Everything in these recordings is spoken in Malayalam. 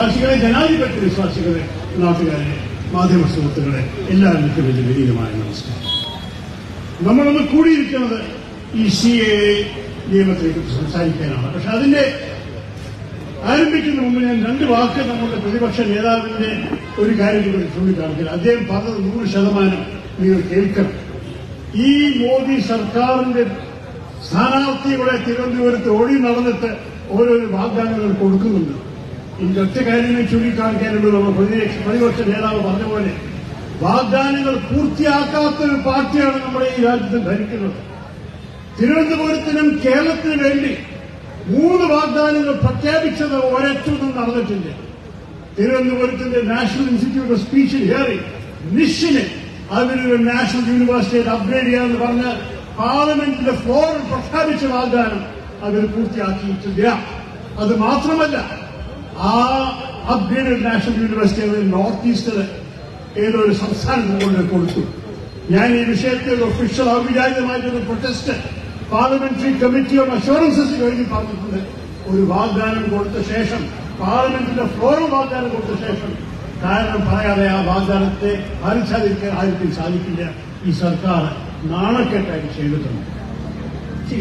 വിശ്വാസികളെ ജനാധിപത്യ വിശ്വാസികളെ നാട്ടുകാരെ മാധ്യമ സുഹൃത്തുക്കളെ എല്ലാവർക്കും വലിയ വിനീതമായ നമസ്കാരം. നമ്മളൊന്ന് കൂടിയിരിക്കുന്നത് ഈ സി എ നിയമത്തെ കുറിച്ച് സംസാരിക്കാനാണ്. പക്ഷെ അതിന്റെ ആരംഭിക്കുന്ന മുമ്പ് ഞാൻ രണ്ട് വാക്ക് നമ്മുടെ പ്രതിപക്ഷ നേതാവിന്റെ ഒരു കാര്യം കൂടി ചൂണ്ടിക്കാണിക്കില്ല അദ്ദേഹം പറഞ്ഞത് നൂറ് ശതമാനം നിങ്ങൾ കേൾക്കണം. ഈ മോദി സർക്കാരിന്റെ സ്ഥാനാർത്ഥികളെ തിരുവനന്തപുരത്ത് ഓടി നടന്നിട്ട് ഓരോരോ വാഗ്ദാനങ്ങൾ കൊടുക്കുന്നുണ്ട്. ഒറ്റ കാര്യങ്ങൾ ചൂണ്ടിക്കാണിക്കാനുള്ളൂ. നമ്മൾ പ്രതിപക്ഷ പ്രതിപക്ഷ നേതാവ് പറഞ്ഞ പോലെ വാഗ്ദാനങ്ങൾ പൂർത്തിയാക്കാത്ത ഒരു പാർട്ടിയാണ് നമ്മുടെ ഈ രാജ്യത്ത് ഭരിക്കുന്നത്. തിരുവനന്തപുരത്തിനും കേരളത്തിനും വേണ്ടി മൂന്ന് വാഗ്ദാനങ്ങൾ പ്രഖ്യാപിച്ചത് ഒരറ്റൊന്നും നടന്നിട്ടില്ല. തിരുവനന്തപുരത്തിന്റെ national institute of speech hearing നിഷിന് അതിനൊരു നാഷണൽ യൂണിവേഴ്സിറ്റിയിൽ അപ്ഗ്രേഡ് ചെയ്യാന്ന് പറഞ്ഞ് പാർലമെന്റിന്റെ ഫ്ലോറിൽ പ്രഖ്യാപിച്ച വാഗ്ദാനം അവർ പൂർത്തിയാക്കിയിട്ടില്ല. അത് മാത്രമല്ല ആ അപ്ഗ്രേഡഡ് നാഷണൽ യൂണിവേഴ്സിറ്റി അവർ നോർത്ത് ഈസ്റ്റ് ഏതൊരു സംസ്ഥാനത്തിന് സംസ്ഥാനത്ത് കൊണ്ട് കൊടുത്തു. ഞാൻ ഈ വിഷയത്തിൽ official ഔപചാരികമായിട്ടൊരു protest parliamentary committee on assurances കഴിഞ്ഞ് പറഞ്ഞിട്ടുണ്ട്. ഒരു വാഗ്ദാനം കൊടുത്ത ശേഷം പാർലമെന്റിന്റെ ഫ്ലോറിൽ വാഗ്ദാനം കൊടുത്ത ശേഷം കാരണം പറയാതെ ആ വാഗ്ദാനത്തെ പാലിച്ചാതിരിക്കാൻ ആർക്കും സാധിക്കില്ല. ഈ സർക്കാർ നാണക്കെട്ടായി ചെയ്തിട്ടുണ്ട്.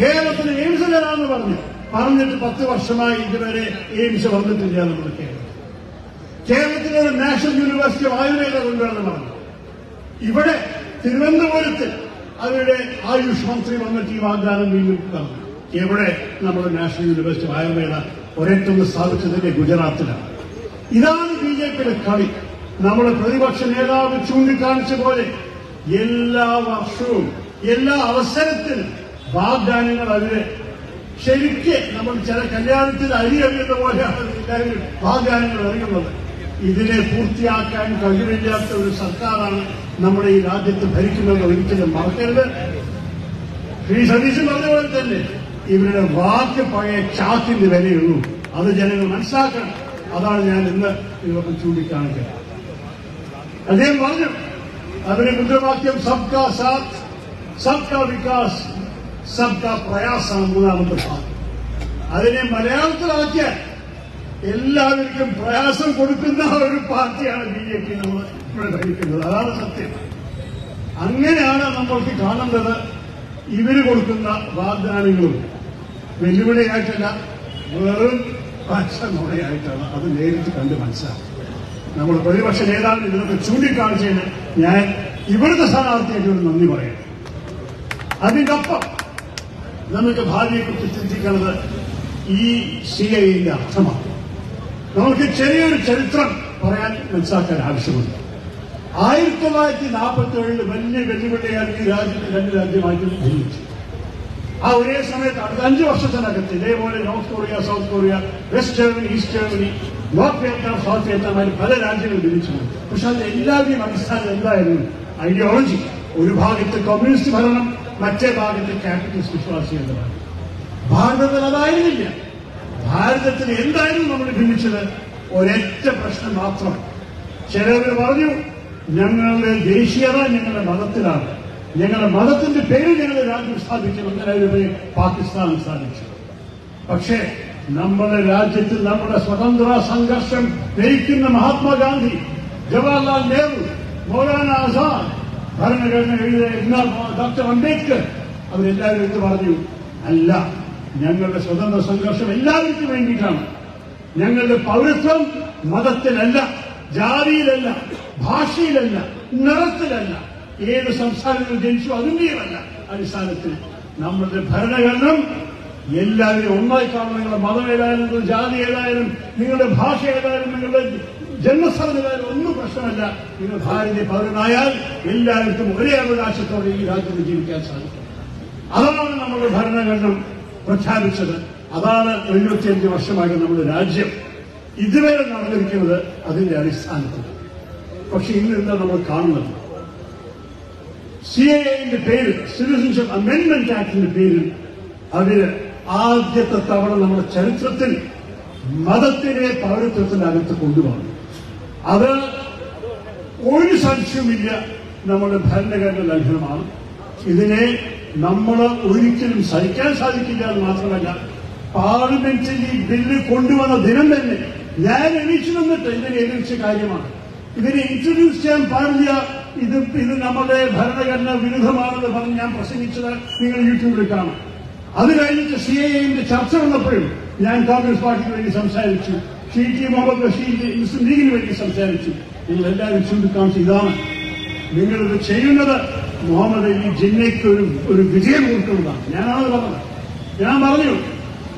കേരളത്തിന് എയിംസ് തരാമെന്ന് പറഞ്ഞു. പറഞ്ഞിട്ട് പത്ത് വർഷമായി ഇതുവരെ എയിംസ് വന്നിട്ടില്ല നമ്മുടെ കേരളം കേരളത്തിലെ ഒരു നാഷണൽ യൂണിവേഴ്സിറ്റി ആയുർവേദ കൊണ്ടുവരണം പറഞ്ഞു. ഇവിടെ തിരുവനന്തപുരത്ത് അവരുടെ ആയുഷ് മന്ത്രി വന്നിട്ട് ഈ വാഗ്ദാനം വീണ്ടും തന്നു. എവിടെ നമ്മുടെ നാഷണൽ യൂണിവേഴ്സിറ്റി ആയുർവേദ ഒരേറ്റൊന്ന് സ്ഥാപിച്ചതിന്റെ ഗുജറാത്തിലാണ്. ഇതാണ് ബി ജെ പിയുടെ കളി. നമ്മുടെ പ്രതിപക്ഷ നേതാവ് ചൂണ്ടിക്കാണിച്ച പോലെ എല്ലാ വർഷവും എല്ലാ അവസരത്തിലും വാഗ്ദാനങ്ങൾ അവർ ശരിക്ക് നമ്മൾ ചില കല്യാണത്തിൽ അരി അറിയുന്ന പോലെയാണ് വാഗ്ദാനങ്ങൾ അറിയുന്നത് ഇതിനെ പൂർത്തിയാക്കാൻ കഴിവില്ലാത്ത ഒരു സർക്കാരാണ് നമ്മുടെ ഈ രാജ്യത്ത് ഭരിക്കുന്നത് ഒരിക്കലും മറക്കരുത്. ശ്രീ സതീശൻ പറഞ്ഞ പോലെ തന്നെ ഇവരുടെ വാക്ക് പഴയ ചാക്കിന്റെ വിലയുള്ളൂ. അത് ജനങ്ങൾ മനസ്സിലാക്കണം. അതാണ് ഞാൻ ഇന്ന് ഇവർക്ക് ചൂണ്ടിക്കാണിക്കുന്നത്. അദ്ദേഹം പറഞ്ഞു അതിന് മുദ്രാവാക്യം സബ്കാ സാത്ത് സബ്കാ വികാസ് സബ്കാ പ്രയാസാണ് മൂന്നാമത്തെ ഭാഗം അതിനെ മലയാളത്തിലാക്കിയാൽ എല്ലാവർക്കും പ്രയാസം കൊടുക്കുന്ന ഒരു പാർട്ടിയാണ് ബി ജെ പി നമ്മൾ ഇവിടെ ഭരിക്കുന്നത് അതാണ് സത്യം അങ്ങനെയാണ് നമ്മൾക്ക് കാണേണ്ടത് ഇവർ കൊടുക്കുന്ന വാഗ്ദാനങ്ങളും വെല്ലുവിളിയായിട്ടല്ല വെറും പച്ചനുണയായിട്ടാണ് അത് നേരിട്ട് കണ്ട് മനസ്സിലാക്കുന്നത് നമ്മുടെ പ്രതിപക്ഷ നേതാവിന് ഇതിനൊക്കെ ചൂണ്ടിക്കാണിച്ചതിന് ഞാൻ ഇവിടുത്തെ സ്ഥാനാർത്ഥിയായിട്ട് ഒരു നന്ദി പറയാം അതിന്റെ ഒപ്പം നമുക്ക് ഭാവിയെക്കുറിച്ച് ചിന്തിക്കുന്നത് ഈ ശിലയിലെ അർത്ഥമാണ്. നമുക്ക് ചെറിയൊരു ചരിത്രം പറയാൻ മനസ്സിലാക്കാൻ ആവശ്യമുണ്ട്. ആയിരത്തി തൊള്ളായിരത്തി നാൽപ്പത്തി ഏഴിൽ വലിയ വെല്ലുവിളിയാക്കി രാജ്യത്തെ രണ്ട് രാജ്യമായിട്ട് ഭിന്നിച്ചു ആ ഒരേ സമയത്ത് അടുത്ത അഞ്ച് വർഷത്തിനകത്ത് ഇതേപോലെ North Korea South Korea West Germany East Germany North Vietnam South Vietnam ആയി പല രാജ്യങ്ങളും ഭിന്നിച്ചു പക്ഷെ അതിന്റെ എല്ലാവരുടെയും അടിസ്ഥാനം എന്തായിരുന്നു ഐഡിയോളജി. ഒരു ഭാഗത്ത് കമ്മ്യൂണിസ്റ്റ് ഭരണം മറ്റേ ഭാഗത്ത് ക്യാപിറ്റലിസ്റ്റ് വിശ്വാസി എന്നതാണ്. ഭാരതത്തിൽ അതായിരുന്നില്ല. ഭാരതത്തിൽ എന്തായിരുന്നു നമ്മൾ ഭിന്നിച്ചത്? ഒരൊറ്റ പ്രശ്നം മാത്രം. ചിലവർ പറഞ്ഞു ഞങ്ങളുടെ ദേശീയത ഞങ്ങളുടെ മതത്തിലാണ്. ഞങ്ങളുടെ മതത്തിന്റെ പേര് ഞങ്ങൾ രാജ്യം സ്ഥാപിക്കും അങ്ങനെ അവർ പാകിസ്ഥാൻ സ്ഥാപിച്ചു. പക്ഷേ നമ്മുടെ രാജ്യത്തിൽ നമ്മുടെ സ്വതന്ത്ര സംഘർഷം നയിക്കുന്ന മഹാത്മാഗാന്ധി ജവഹർലാൽ നെഹ്റു മൗലാന ആസാദ് ഭരണഘടന എഴുതിയ എല്ലാ ഡോക്ടർ അംബേദ്കർ അവരെല്ലാവരും എടുത്തു പറഞ്ഞു? അല്ല ഞങ്ങളുടെ സ്വതന്ത്ര സംഘർഷം എല്ലാവർക്കും വേണ്ടിയിട്ടാണ്. ഞങ്ങളുടെ പൗരത്വം മതത്തിലല്ല ജാതിയിലല്ല ഭാഷയിലല്ല നിറത്തിലല്ല. ഏത് സംസ്ഥാനത്തിൽ ജനിച്ചു അതിന്റെയുമല്ല അടിസ്ഥാനത്തിൽ നമ്മളുടെ ഭരണഘടനം എല്ലാവരും ഒന്നായി കാണണം. നിങ്ങളുടെ മതം ഏതായാലും ജാതി ഏതായാലും നിങ്ങളുടെ ഭാഷ ഏതായാലും നിങ്ങളുടെ ജന്മസ്ഥലം ഒന്നും പ്രശ്നമല്ല. നിങ്ങൾ ഭാരതീയ പൗരനായാൽ എല്ലാവർക്കും ഒരേ അവകാശത്തോടെ ഈ രാജ്യത്ത് ജീവിക്കാൻ സാധിക്കും. അതാണ് നമ്മുടെ ഭരണഘടന പ്രഖ്യാപിച്ചത്. അതാണ് എഴുപത്തിയഞ്ച് വർഷമായി നമ്മുടെ രാജ്യം ഇതുവരെ നടന്നിരിക്കുന്നത് അതിന്റെ അടിസ്ഥാനത്തിൽ. പക്ഷെ ഇന്ന് എന്താ നമ്മൾ കാണുന്നത്? സി എ ഐന്റെ പേരിൽ സിറ്റിസൺഷിപ്പ് അമെന്റ്മെന്റ് ആക്ടിന്റെ പേരിൽ അതിന് ആദ്യത്തെ തവണ നമ്മുടെ ചരിത്രത്തിൽ മതത്തിനെ പൗരത്വത്തിനകത്ത് കൊണ്ടുവന്നു. അത് ഒരു സംശയവുമില്ല. നമ്മുടെ ഭരണഘടന ലംഘനമാണ്. ഇതിനെ നമ്മൾ ഒരിക്കലും സഹിക്കാൻ സാധിക്കില്ല എന്ന് മാത്രമല്ല പാർലമെന്റിൽ ഈ ബില്ല് കൊണ്ടുവന്ന ദിനം തന്നെ ഞാൻ എണീച്ചു നിന്നിട്ട് ഇതിനെ എതിർച്ച കാര്യമാണ്. ഇതിനെ ഇൻട്രൊഡ്യൂസ് ചെയ്യാൻ പാടില്ല. ഇത് ഇത് നമ്മുടെ ഭരണഘടന വിരുദ്ധമാണെന്ന് പറഞ്ഞ് ഞാൻ പ്രസംഗിച്ചത് നിങ്ങൾ യൂട്യൂബിൽ കാണാം. അത് കഴിഞ്ഞിട്ട് സി ഐ എന്റെ ചർച്ച വന്നപ്പോഴും ഞാൻ കോൺഗ്രസ് പാർട്ടിക്ക് വേണ്ടി സംസാരിച്ചു. ഷീ ടി മുഹമ്മദ് ബഷീറിന്റെ മുസ്ലിം ലീഗിന് വേണ്ടി സംസാരിച്ചു. നിങ്ങൾ എല്ലാവരും ചൂണ്ടിക്കാണിച്ചു ഇതാണ്. നിങ്ങളിത് ചെയ്യുന്നത് മുഹമ്മദ് അലി ജിന്നയ്ക്ക് ഒരു ഒരു വിജയം കൊടുക്കുന്നതാണ്. ഞാനാണ് പറഞ്ഞത്. ഞാൻ പറഞ്ഞു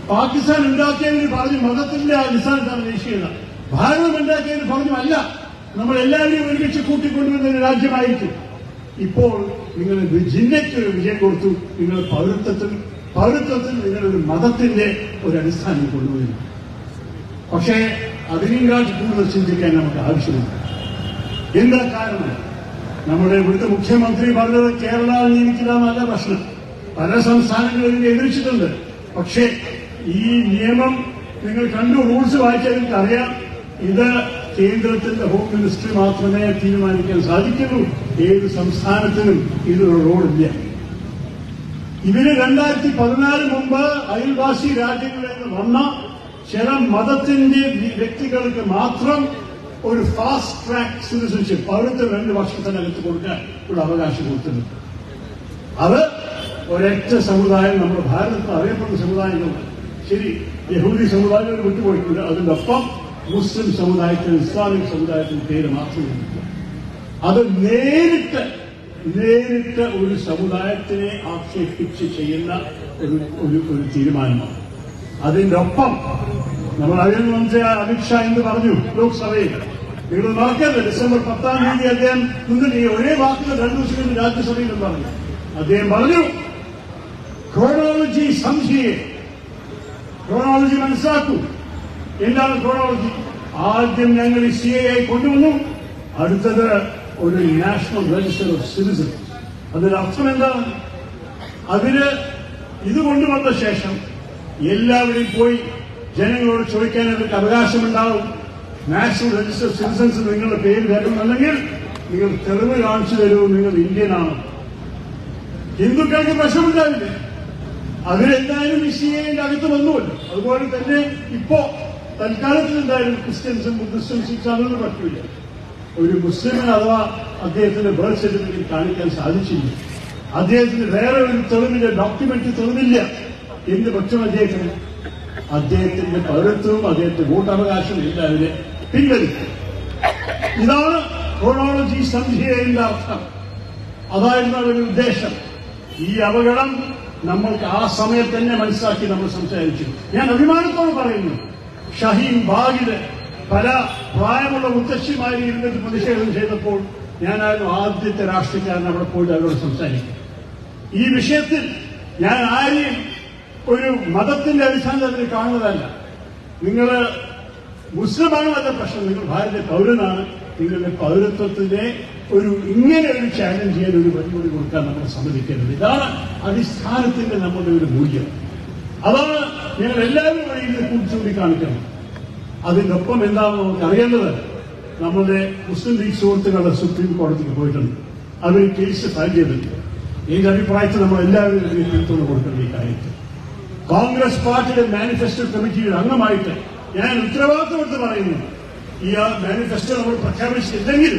പാകിസ്ഥാൻ ഉണ്ടാക്കിയതിന് പറഞ്ഞു മതത്തിന്റെ അടിസ്ഥാനത്താണ് ദേശീയത. ഭാരതം ഉണ്ടാക്കിയതിന് പറഞ്ഞു അല്ല. നമ്മൾ എല്ലാവരെയും ഒരുമിച്ച് കൂട്ടിക്കൊണ്ടുവരുന്ന ഒരു രാജ്യമായിരിക്കും. ഇപ്പോൾ നിങ്ങൾ ജിന്നയ്ക്ക് ഒരു വിജയം കൊടുത്തു. നിങ്ങൾ പൗരത്വത്തിൽ പൗരത്വത്തിൽ നിങ്ങളൊരു മതത്തിന്റെ ഒരു അടിസ്ഥാനം കൊണ്ടുവരുന്നു. പക്ഷേ അതിനേക്കാൾ കൂടുതൽ ചിന്തിക്കാൻ നമുക്ക് ആവശ്യമില്ല. എന്താ കാരണം? നമ്മുടെ ഇവിടുത്തെ മുഖ്യമന്ത്രി പറഞ്ഞത് കേരള നല്ല പ്രശ്നം. പല സംസ്ഥാനങ്ങളും ഇതിനെ എതിർച്ചിട്ടുണ്ട് പക്ഷേ ഈ നിയമം നിങ്ങൾ കണ്ടു റൂൾസ് വായിച്ചാൽ നിങ്ങൾക്ക് അറിയാം ഇത് കേന്ദ്രത്തിന്റെ ഹോം മിനിസ്ട്രി മാത്രമേ തീരുമാനിക്കാൻ സാധിക്കുള്ളൂ. ഏത് സംസ്ഥാനത്തിനും ഇതിനൊരു റോഡില്ല ഇവർ രണ്ടായിരത്തി പതിനാല് മുമ്പ് അയൽവാസി രാജ്യങ്ങളിൽ നിന്ന് വന്ന ചില മതത്തിന്റെ വ്യക്തികൾക്ക് മാത്രം ഒരു ഫാസ്റ്റ് ട്രാക്ക് സിറ്റിസൺഷിപ്പ് പൗരത്വം രണ്ട് വർഷത്തിനകത്ത് കൊടുക്കാൻ ഉള്ള അവകാശം കൊടുത്തിട്ടുണ്ട്. അത് ഒരൊറ്റ സമുദായം നമ്മുടെ ഭാരതത്തിൽ അറിയപ്പെടുന്ന സമുദായങ്ങളാണ് ശരി യഹൂദി സമുദായങ്ങൾ വിട്ടുപോയിട്ടുണ്ട്. അതിന്റെ ഒപ്പം മുസ്ലിം സമുദായത്തിന് ഇസ്ലാമിക് സമുദായത്തിന് പേര് മാത്രമേ. അത് നേരിട്ട് നേരിട്ട് ഒരു സമുദായത്തിനെ ആക്ഷേപിച്ച് ചെയ്യുന്ന ഒരു ഒരു ഒരു തീരുമാനമാണ്. അതിന്റെ ഒപ്പം നമ്മൾ അതിൽ മന്ത്രി അമിത്ഷാ എന്ന് പറഞ്ഞു ലോക്സഭയിൽ. നിങ്ങൾ മറക്കരുത്. ഡിസംബർ പത്താം തീയതി അദ്ദേഹം നിന്നിട്ട് ഈ ഒരേ വാക്കുകൾ രണ്ടു ദിവസം രാജ്യസഭയിൽ പറഞ്ഞു. അദ്ദേഹം പറഞ്ഞു ക്രോണോളജി സംശയെ. ക്രോണോളജി മനസ്സിലാക്കൂ. എന്താണ് ക്രോണോളജി ആദ്യം ഞങ്ങൾ ഈ സി എ ഐ കൊണ്ടുവന്നു. അടുത്തത് ഒരു നാഷണൽ രജിസ്റ്റർ ഓഫ് സിറ്റിസൺ അതിന്റെ അർത്ഥം എന്താണ് അതിന് ഇത് കൊണ്ടുവന്ന ശേഷം എല്ലാവരും പോയി ജനങ്ങളോട് ചോദിക്കാൻ അവർക്ക് അവകാശമുണ്ടാവും. നാഷണൽ രജിസ്റ്റർ സിറ്റിസൺസ് നിങ്ങളുടെ പേര് വരണമെന്നുണ്ടെങ്കിൽ നിങ്ങൾ തെളിവ് കാണിച്ചു തരൂ നിങ്ങൾ ഇന്ത്യനാണ് ഹിന്ദുക്കൾക്ക് പ്രശ്നമുണ്ടാവില്ല അവരെന്തായാലും എന്റെ അകത്ത് വന്നുവല്ലോ അതുപോലെ തന്നെ ഇപ്പോ തൽക്കാലത്തിൽ എന്തായാലും ക്രിസ്ത്യൻസും ബുദ്ധിസ്റ്റും അതൊന്നും പറ്റില്ല ഒരു മുസ്ലിമിന് അഥവാ അദ്ദേഹത്തിന്റെ ബർത്ത് സർട്ടിഫിക്കറ്റ് കാണിക്കാൻ സാധിച്ചില്ല. അദ്ദേഹത്തിന് വേറെ ഒരു തെളിവിന്റെ ഡോക്യുമെന്റ് തെളിവില്ല. എന്ത് പക്ഷം അദ്ദേഹത്തിന്? അദ്ദേഹത്തിന്റെ പൗരത്വവും അദ്ദേഹത്തിന്റെ വോട്ടവകാശവും എല്ലാവരും പിൻവലിക്കും. ഇതാണ് ക്രോണോളജി സംഹിതയുടെ അർത്ഥം. അതായിരുന്നു അവരുടെ ഉദ്ദേശം. ഈ അപകടം നമ്മൾക്ക് ആ സമയത്ത് തന്നെ മനസ്സിലാക്കി നമ്മൾ സംസാരിച്ചു. ഞാൻ അഭിമാനത്തോട് പറയുന്നു ഷഹീൻ ബാഗിൽ പല പ്രായമുള്ള മുത്തശ്ശിമാരി ഇരുന്നിട്ട് പ്രതിഷേധം ചെയ്തപ്പോൾ ഞാനായിരുന്നു ആദ്യത്തെ രാഷ്ട്രീയക്കാരൻ അവിടെ പോയിട്ട് അവരോട് സംസാരിക്കും. ഈ വിഷയത്തിൽ ഞാൻ ആരെയും ഒരു മതത്തിന്റെ അടിസ്ഥാനത്തിൽ കാണുന്നതല്ല. നിങ്ങൾ മുസ്ലിമാണ് അതിന്റെ പ്രശ്നം നിങ്ങൾ ഭാരതീയ പൗരനാണ്. നിങ്ങളുടെ പൗരത്വത്തിന്റെ ഒരു ഇങ്ങനെ ഒരു ചാലഞ്ച് ചെയ്യാൻ ഒരു പരിപാടി കൊടുക്കാൻ നമ്മൾ സമ്മതിക്കരുത് ഇതാണ് അടിസ്ഥാനത്തിന്റെ നമ്മുടെ ഒരു മൂല്യം. അതാണ് ഞങ്ങൾ എല്ലാവരും വഴി കൂട്ടിച്ചൂടി കൂടി കാണിക്കണം അതിനൊപ്പം എന്താണെന്ന് നമുക്ക് അറിയേണ്ടത് നമ്മുടെ മുസ്ലിം ലീഗ് സുഹൃത്തുക്കളുടെ സുപ്രീം കോടതിക്ക് പോയിട്ടുണ്ട്. അവർ കേസ് ഫയൽ ചെയ്തിട്ടുണ്ട്. എന്റെ അഭിപ്രായത്തിൽ നമ്മൾ എല്ലാവരും പിന്തുണ കൊടുക്കണം ഈ കാര്യത്തിൽ. കോൺഗ്രസ് പാർട്ടിയുടെ മാനിഫെസ്റ്റോ കമ്മിറ്റിയുടെ അംഗമായിട്ട് ഞാൻ ഉത്തരവാദിത്വം എടുത്ത് പറയുന്നു. ഈ ആ മാനിഫെസ്റ്റോ നമ്മൾ പ്രഖ്യാപിച്ചില്ലെങ്കിൽ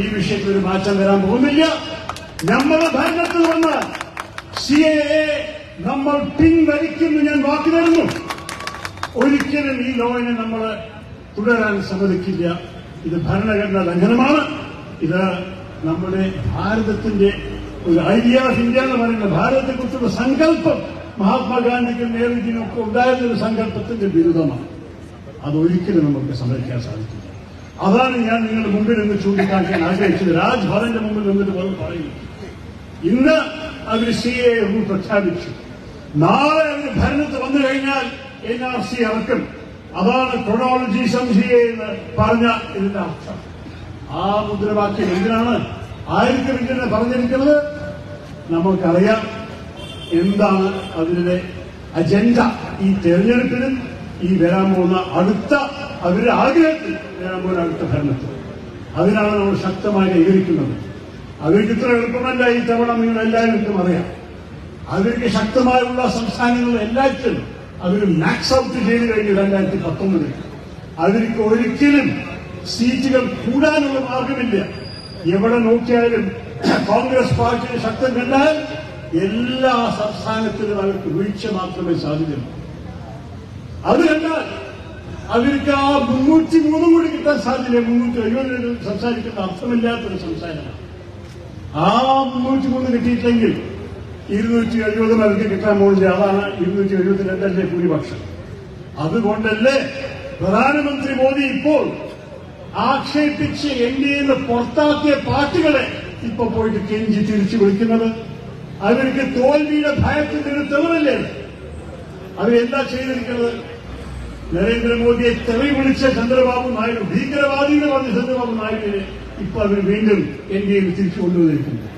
ഈ വിഷയത്തിൽ ഒരു മാറ്റം വരാൻ പോകുന്നില്ല. നമ്മുടെ ഭരണത്തിൽ വന്ന് സി എ നമ്മൾ പിൻവലിക്കുന്നു ഞാൻ വാക്കി തരുന്നു. ഒരിക്കലും ഈ ലോയിനെ നമ്മൾ തുടരാൻ സമ്മതിക്കില്ല. ഇത് ഭരണഘടനാ ലംഘനമാണ്. ഇത് നമ്മുടെ ഭാരതത്തിന്റെ ഒരു ഐഡിയ ഓഫ് ഇന്ത്യ എന്ന് പറയുന്ന ഭാരതത്തെക്കുറിച്ചുള്ള സങ്കല്പം മഹാത്മാഗാന്ധിക്കും നേരുജിനും ഒക്കെ ഉണ്ടായിരുന്നൊരു സങ്കല്പത്തിന്റെ ബിരുദമാണ്. അതൊരിക്കലും നമുക്ക് സംരക്ഷിക്കാൻ സാധിക്കില്ല. അതാണ് ഞാൻ നിങ്ങളുടെ മുമ്പിൽ നിന്ന് ചൂണ്ടിക്കാണിക്കാൻ ആഗ്രഹിച്ചത്. രാജ്ഭവന്റെ മുമ്പിൽ നിന്നിട്ട് പോലും പറയുന്നു. ഇന്ന് അവർ സി എ റൂൾ പ്രഖ്യാപിച്ചു. നാളെ അവർ ഭരണത്ത് വന്നു കഴിഞ്ഞാൽ എൻ ആർ സി ഇറക്കും. അതാണ് ക്രൊണോളജി സംശയ എന്ന് പറഞ്ഞ ഇതിന്റെ അർത്ഥം. ആ മുദ്രാവാക്യം എന്തിനാണ്? ആയിരിക്കും ഇങ്ങനെ പറഞ്ഞിരിക്കുന്നത്? നമുക്കറിയാം എന്താണ് അവരുടെ അജണ്ട ഈ തെരഞ്ഞെടുപ്പിനും ഈ വരാൻ പോകുന്ന അടുത്ത അവരുടെ ആഗ്രഹത്തിൽ വരാൻ പോകുന്ന അടുത്ത ഭരണത്തിൽ. അതിനാണ് നമ്മൾ ശക്തമായി കൈകരിക്കുന്നത് അവർക്ക് ഇത്ര എളുപ്പമല്ല ഈ തവണ നിങ്ങൾ എല്ലാവർക്കും അറിയാം. അവർക്ക് ശക്തമായുള്ള സംസ്ഥാനങ്ങൾ എല്ലാറ്റിലും അവർ മാക്സ് ഔട്ട് ചെയ്ത് കഴിഞ്ഞു രണ്ടായിരത്തി പത്തൊമ്പതിൽ. അവർക്ക് ഒരിക്കലും സീറ്റുകൾ കൂടാനുള്ള മാർഗമില്ല. എവിടെ നോക്കിയാലും കോൺഗ്രസ് പാർട്ടിയുടെ ശക്തം കണ്ടാൽ എല്ലാ സംസ്ഥാനത്തിലും അവർക്ക് വീഴ്ച മാത്രമേ സാധ്യതയുള്ളൂ. അത് കണ്ടാൽ അവർക്ക് ആ മുന്നൂറ്റി മൂന്നും കൂടി കിട്ടാൻ സാധ്യത മുന്നൂറ്റി അയ്യോട് സംസാരിക്കുന്ന അർത്ഥമില്ലാത്തൊരു സംസാരമാണ് ആ മുന്നൂറ്റി മൂന്ന് കിട്ടിയിട്ടില്ലെങ്കിൽ ഇരുന്നൂറ്റി എഴുപതും അവർക്ക് കിട്ടാൻ പോകുന്നില്ല. അതാണ് ഇരുന്നൂറ്റി എഴുപത്തി രണ്ടല്ലേ ഭൂരിപക്ഷം. അതുകൊണ്ടല്ലേ പ്രധാനമന്ത്രി മോദി ഇപ്പോൾ ആക്ഷേപിച്ച് എൻ ഡി എന്ന് പുറത്താക്കിയ പാർട്ടികളെ ഇപ്പൊ പോയിട്ട് കെഞ്ചി തിരിച്ചു വിളിക്കുന്നത്? അവർക്ക് തോൽവിയുടെ ഭയത്തിൽ നിന്ന് തെളിവല്ലേ? അവരെന്താ ചെയ്തിരിക്കുന്നത്? നരേന്ദ്രമോദിയെ തെറി വിളിച്ച ചന്ദ്രബാബു നായിഡു ഭീകരവാദികളെ വന്ന ചന്ദ്രബാബു നായിഡുവിനെ ഇപ്പൊ അവർ വീണ്ടും എൻ ഡി എയിൽ തിരിച്ചു കൊണ്ടുവന്നിരിക്കുന്നു.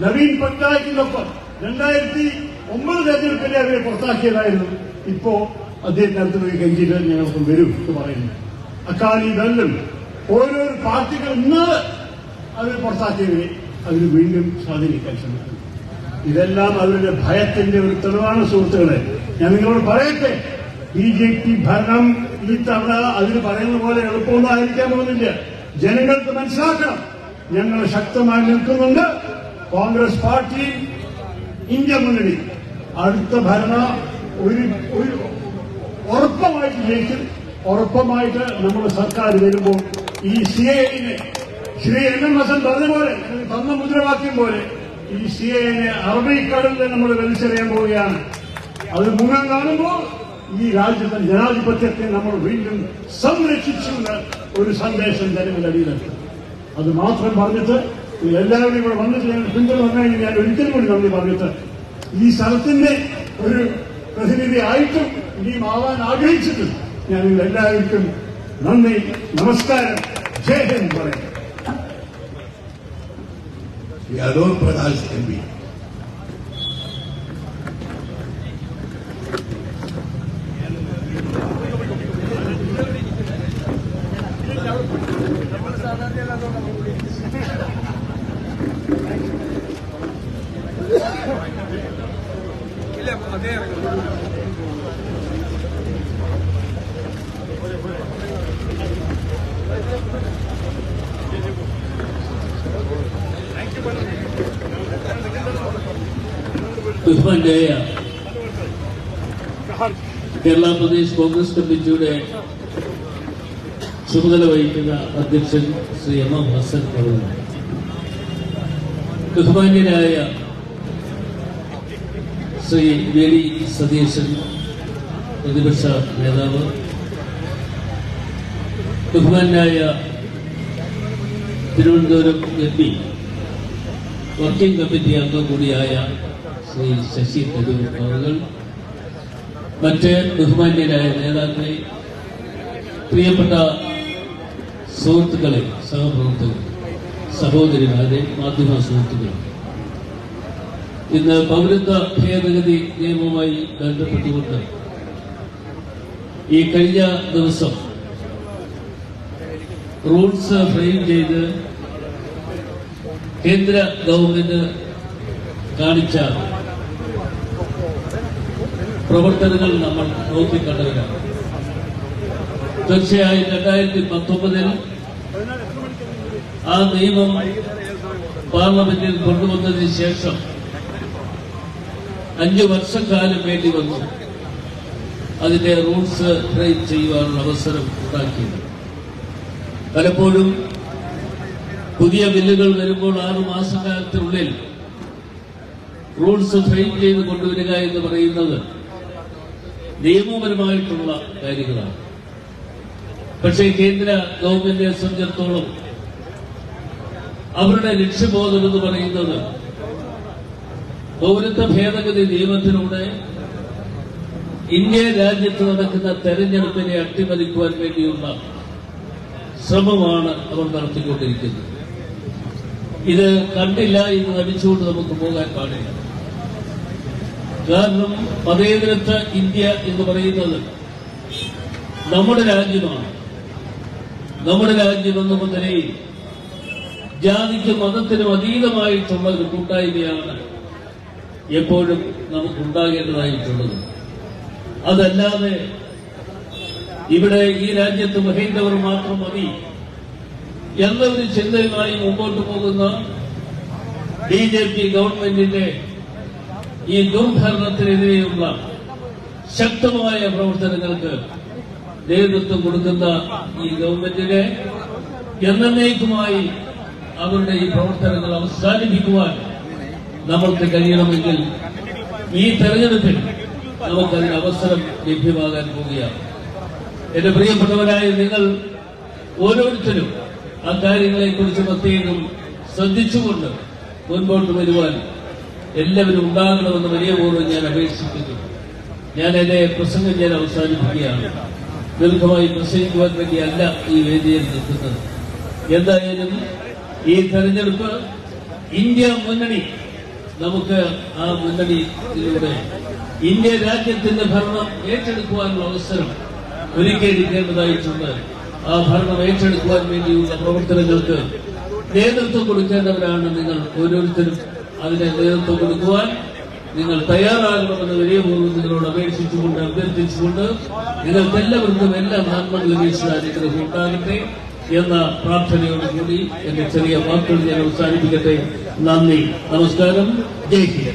നവീൻ പട്നായിക്കിനൊപ്പം രണ്ടായിരത്തി ഒമ്പത് തെരഞ്ഞെടുപ്പിനെ അവരെ പുറത്താക്കിയതായിരുന്നു. ഇപ്പോ അദ്ദേഹത്തിനടുത്ത് പോയി കെഞ്ചിട്ട് ഞങ്ങൾക്ക് വരും എന്ന് പറയുന്നു. അക്കാലി ദല്ലും ഓരോരോ പാർട്ടികൾ ഇന്ന് അവർ പുറത്താക്കിയവരെ അവർ വീണ്ടും സ്വാധീനിക്കാൻ ശ്രമിക്കുന്നു. ഇതെല്ലാം അവരുടെ ഭയത്തിന്റെ ഒരു തെളിവാണ് സുഹൃത്തുക്കളെ. ഞാൻ നിങ്ങളോട് പറയട്ടെ ബി ജെ പി ഭരണം ഈ തവണ അതിന് പറയുന്ന പോലെ എളുപ്പമൊന്നും ആയിരിക്കാൻ പോകുന്നില്ല. ജനങ്ങൾക്ക് മനസ്സിലാക്കണം ഞങ്ങൾ ശക്തമായി നിൽക്കുന്നുണ്ട്. കോൺഗ്രസ് പാർട്ടി ഇന്ത്യ മുന്നണി. അടുത്ത ഭരണ ഒരു ഒരു ഉറപ്പമായിട്ട് ജയിക്കും. ഉറപ്പമായിട്ട് നമ്മുടെ സർക്കാർ വരുമ്പോൾ ഈ സി എനെ ശ്രീ എൻ എം ഹസൻ പറഞ്ഞ പോലെ അല്ലെങ്കിൽ തന്ന മുദ്രാവാക്യം പോലെ ഈ സി എനെ അറബിക്കടലിൽ നമ്മൾ വലിച്ചെറിയാൻ പോവുകയാണ്. അത് മുഖം കാണുമ്പോൾ ഈ രാജ്യത്തെ ജനാധിപത്യത്തെ നമ്മൾ വീണ്ടും സംരക്ഷിച്ചുകൊണ്ട് ഒരു സന്ദേശം ജനങ്ങളുടെ അടിയിലെത്തും അത് മാത്രം പറഞ്ഞിട്ട് എല്ലാവരും ഇവിടെ വന്നിട്ട് ഞാൻ പിന്തുണ വന്നുകഴിഞ്ഞാൽ ഞാൻ ഒരിക്കലും കൂടി നന്ദി പറഞ്ഞിട്ട് ഈ സ്ഥലത്തിന്റെ ഒരു പ്രതിനിധി ആയിട്ടും ഇനിയും മാവാൻ ആഗ്രഹിച്ചിട്ടും ഞാൻ എല്ലാവർക്കും നന്ദി നമസ്കാരം. ജയ് ഹിന്ദ് പറയാം. श्री अरूण प्रकाश एमपी ബഹുമാന്യായ കേരള പ്രദേശ് കോൺഗ്രസ് കമ്മിറ്റിയുടെ ചുമതല വഹിക്കുന്ന അധ്യക്ഷൻ ശ്രീ എം എം ഹസൻ പറഞ്ഞു ബഹുമാന്യനായ ശ്രീ വി ഡി സതീശൻ പ്രതിപക്ഷ നേതാവ്. ബഹുമാനായ Thiruvananthapuram M P working committee അംഗം കൂടിയായ ശ്രീ ശശി തരൂർ അവർ മറ്റ് ബഹുമാന്യരായ നേതാക്കളെ പ്രിയപ്പെട്ട സുഹൃത്തുക്കളെ സഹപ്രവർത്തകർ സഹോദരിമാരെ മാധ്യമ സുഹൃത്തുക്കളെ. ഇന്ന് പൗരത്വ ഭേദഗതി നിയമവുമായി ബന്ധപ്പെട്ടുകൊണ്ട് ഈ കഴിഞ്ഞ ദിവസം റൂൾസ് ഫ്രെയിം ചെയ്ത് കേന്ദ്ര ഗവൺമെന്റ് കാണിച്ച പ്രവർത്തനങ്ങൾ നമ്മൾ നോക്കിക്കണ്ടവരാണ് തീർച്ചയായും രണ്ടായിരത്തി പത്തൊമ്പതിൽ ആ നിയമം പാർലമെന്റിൽ കൊണ്ടുവന്നതിന് ശേഷം അഞ്ചു വർഷക്കാലം വേണ്ടി വന്നു. അതിന്റെ റൂൾസ് ഫ്രെയിം ചെയ്യുവാനുള്ള അവസരം ഉണ്ടാക്കിയത്. പലപ്പോഴും പുതിയ ബില്ലുകൾ വരുമ്പോൾ ആറു മാസക്കാലത്തിനുള്ളിൽ റൂൾസ് ഫ്രെയിം ചെയ്ത് കൊണ്ടുവരിക എന്ന് പറയുന്നത് നിയമപരമായിട്ടുള്ള കാര്യങ്ങളാണ്. പക്ഷേ കേന്ദ്ര ഗവൺമെന്റിനെ സംബന്ധിച്ചിടത്തോളം അവരുടെ ലക്ഷ്യബോധം എന്ന് പറയുന്നത് പൗരത്വ ഭേദഗതി നിയമത്തിലൂടെ ഇന്ത്യ രാജ്യത്ത് നടക്കുന്ന തെരഞ്ഞെടുപ്പിനെ അട്ടിമറിക്കുവാൻ വേണ്ടിയുള്ള ശ്രമമാണ് അവർ നടത്തിക്കൊണ്ടിരിക്കുന്നത്. ഇത് കണ്ടില്ല എന്ന് നടിച്ചുകൊണ്ട് നമുക്ക് പോകാൻ പാടില്ല. കാരണം മതേതരത്വ ഇന്ത്യ എന്ന് പറയുന്നത് നമ്മുടെ രാജ്യമാണ്. നമ്മുടെ രാജ്യം എന്ന മുതലേ ജാതിക്കും മതത്തിനും അതീതമായിട്ടുള്ള ഒരു കൂട്ടായ്മയാണ് എപ്പോഴും നമുക്കുണ്ടാകേണ്ടതായിട്ടുള്ളത്. അതല്ലാതെ ഇവിടെ ഈ രാജ്യത്ത് മഹേന്ദ്രവർ മാത്രം മതി എന്നൊരു ചിന്തയുമായി മുമ്പോട്ട് പോകുന്ന ബി ജെ പി ഗവൺമെന്റിന്റെ ഈ ദുർഭരണത്തിനെതിരെയുള്ള ശക്തമായ പ്രവർത്തനങ്ങൾക്ക് നേതൃത്വം കൊടുക്കുന്ന ഈ ഗവൺമെന്റിനെ എന്നേക്കുമായി അവരുടെ ഈ പ്രവർത്തനങ്ങൾ അവസാനിപ്പിക്കുവാൻ നമ്മൾക്ക് കഴിയണമെങ്കിൽ ഈ തെരഞ്ഞെടുപ്പിൽ നമുക്കതിന് അവസരം ലഭ്യമാകാൻ പോവുകയാണ് എന്റെ പ്രിയപ്പെട്ടവരായ നിങ്ങൾ ഓരോരുത്തരും അക്കാര്യങ്ങളെ കുറിച്ച് പ്രത്യേകം ശ്രദ്ധിച്ചുകൊണ്ട് മുൻപോട്ട് വരുവാൻ എല്ലാവരും ഉണ്ടാകണമെന്ന് വലിയ പൂർവം ഞാൻ അപേക്ഷിക്കുന്നു. ഞാൻ എന്റെ പ്രസംഗം ഞാൻ അവസാനിപ്പിക്കുകയാണ്. ദീർഘമായി പ്രസംഗിക്കുവാൻ വേണ്ടിയല്ല ഈ വേദിയിൽ നിൽക്കുന്നത്. എന്തായാലും ഈ തെരഞ്ഞെടുപ്പ് ഇന്ത്യ മുന്നണി നമുക്ക് ആ മുന്നണിയിലൂടെ ഇന്ത്യ രാജ്യത്തിന്റെ ഭരണം ഏറ്റെടുക്കുവാനുള്ള അവസരം ഒരുക്കിയെടുക്കേണ്ടതായിട്ടുണ്ട് ആ ഭരണം ഏറ്റെടുക്കുവാൻ വേണ്ടിയുള്ള പ്രവർത്തനങ്ങൾക്ക് നേതൃത്വം കൊടുക്കേണ്ടവരാണ് നിങ്ങൾ. ഓരോരുത്തരും അതിനെ നേതൃത്വം കൊടുക്കുവാൻ നിങ്ങൾ തയ്യാറാകണമെന്ന് വലിയ പൂർവം നിങ്ങളോട് അപേക്ഷിച്ചുകൊണ്ട് അഭ്യർത്ഥിച്ചുകൊണ്ട് നിങ്ങൾക്കെല്ലാവർക്കും എല്ലാ നന്മകളും ഈശ്വര അനുഗ്രഹം ഉണ്ടാകട്ടെ എന്ന പ്രാർത്ഥനയോടുകൂടി എന്റെ ചെറിയ വാക്കുകൾ ഞാൻ അവസാനിപ്പിക്കട്ടെ. നന്ദി. നമസ്കാരം. ജയ് ഹിന്ദ്.